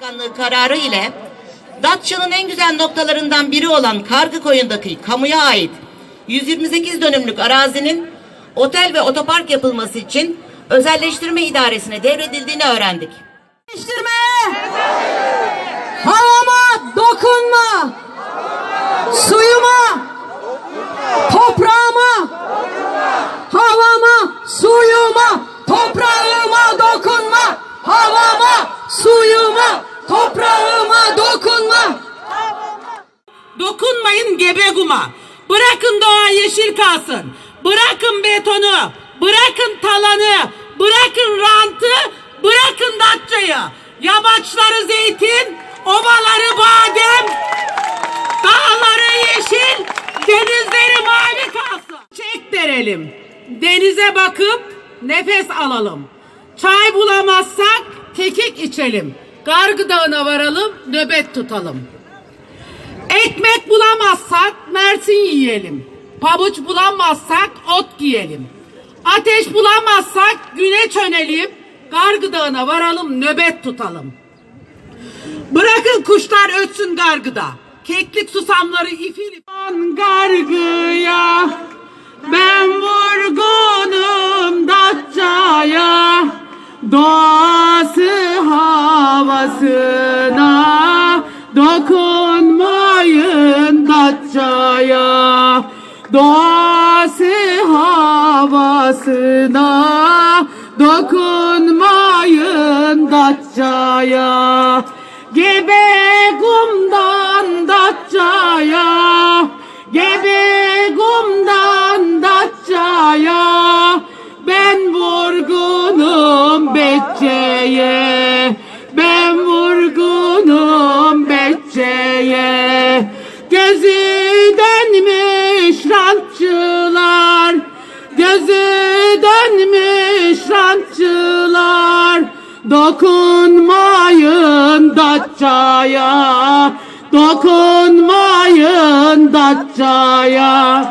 Başkanlığı kararı ile Datça'nın en güzel noktalarından biri olan Kargı Koyun'daki kamuya ait 128 dönümlük arazinin otel ve otopark yapılması için özelleştirme idaresine devredildiğini öğrendik. Değiştirme! Havama dokunma! Suyuma! Toprağıma! Havama, suyuma, toprağıma dokunma! Havama, suyuma, toprağıma dokunma! Dokunmayın gebeguma. Bırakın doğa yeşil kalsın. Bırakın betonu. Bırakın talanı. Bırakın rantı. Bırakın datçayı. Yamaçları zeytin. Ovaları badem. Dağları yeşil. Denizleri mavi kalsın. Çek derelim. Denize bakıp nefes alalım. Çay bulamazsak kekik içelim. Gargı Dağı'na varalım, nöbet tutalım. Ekmek bulamazsak mersin yiyelim. Pabuç bulamazsak ot giyelim. Ateş bulamazsak güneş önelim. Gargı Dağı'na varalım nöbet tutalım. Bırakın kuşlar ötsün gargıda. Keklik susamları ifil. Gargıya ben vurgunum Datça'ya Doğası havasına Dokunmayın Doğası havasına Dokunmayın Datça'ya. Gebe kumdan Datça'ya. Gebe kumdan Datça'ya. Ben vurgunum Betçe'ye. Ben vurgunum Betçe'ye. Gözü dönmüş Dokunmayın Datça'ya Dokunmayın Datça'ya